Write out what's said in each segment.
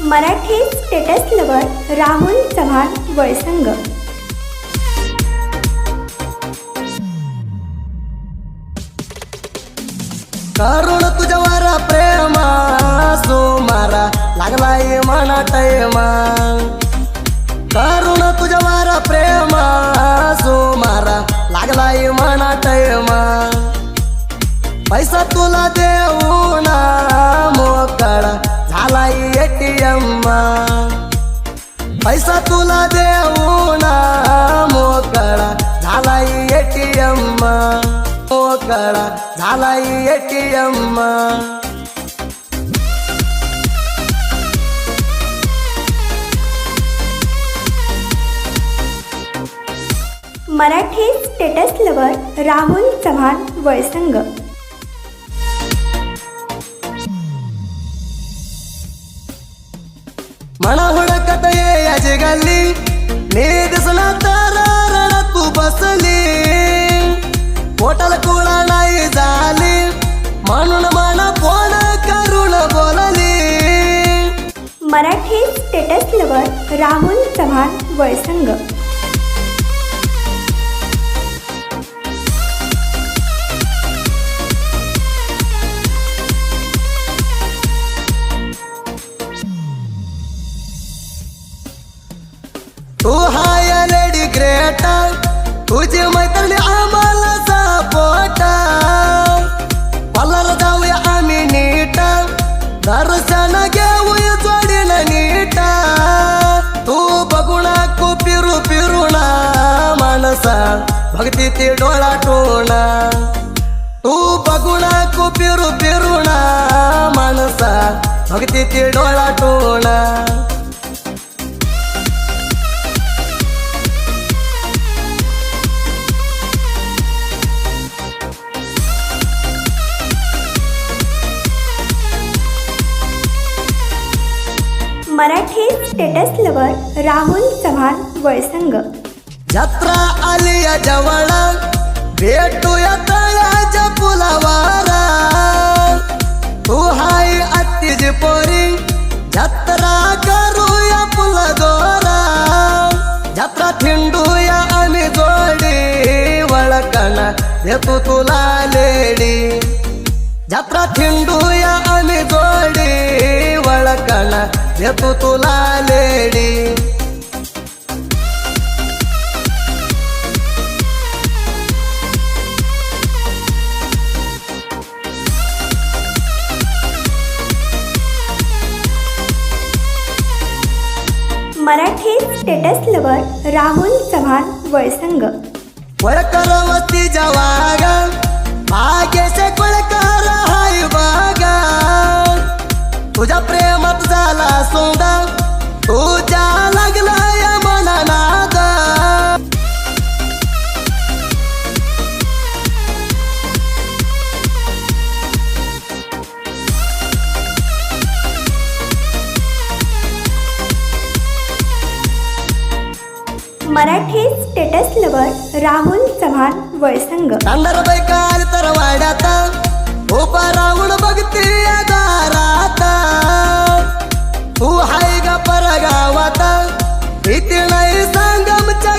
Marathi status lover Rahul Chavan Valsang. करुण तुझ्यावर प्रेम मारा लागलाय मना टैमा करुण तुझ्यावर प्रेम मारा लागलाय मना टैमा पैसा तुला देऊ ना मोकळा झालाय एटीएम्मा पैसा तुला देऊ ना मोकळा. झालाय एटीएम्मा मोकळा. झालाय एटीएम्मा मराठी स्टेटस लवर राहुल चव्हाण वळसंग. मला हुडकत ये याचे गाली नी दिसला तर रडत तू बसली. पोटाला कुळा नाही झाली. म्हणून मला फोन करून बोलली. Marathi status lover Rahul Chavan Valsang. तू हाय लेडी ग्रेट तुझी मैत्रिणी आम्हाला सपोर्ट पल्लाला जाऊया आम्ही नीट दर्शन घेऊया जोडीन नीट तू बघू नको फिरू फिरूना माणसा भक्ती ती डोळा टोना तू बघू नको फिरू फिरूना माणसा भक्ती ती डोळा टोना मराठी स्टेटस लवर राहुल चव्हाण वळसंग जत्रा आली या जवळ. भेटूया तळ्याच्या पुलावारा. तू हाय अत्तीची पोरी. जत्रा करूया पुला दोरा जत्रा थिंडूया आणि जोडी. वळकणा देतो तुला लेडी. जत्रा थिंडूया आणि जोडी. वळकणा देतो तुला lady. Marathi status lover Rahul Chavan Valsang. वळकर वस्ती Marathi status lover Rahul Chavan Valsang. Under Baikal तर वाड्यात उभा राहून दारात. तू हाय परगावात भीती नाही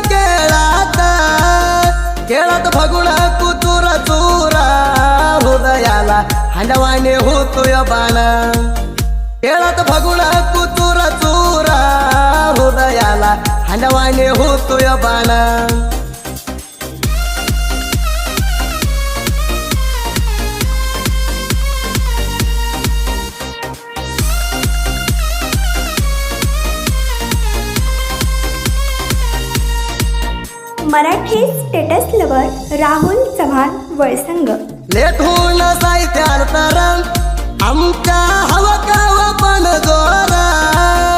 केळात. केळात कुतुरा चुरा हृदयाला हंडवाने होतोय बाण. केळात भगुण कुतुरा हृदयाला हांडवाने होतोय बाण Marathi status lover Rahul Chavan Valsang. Late होऊन तर आमच्या हवा कावा पण जोरा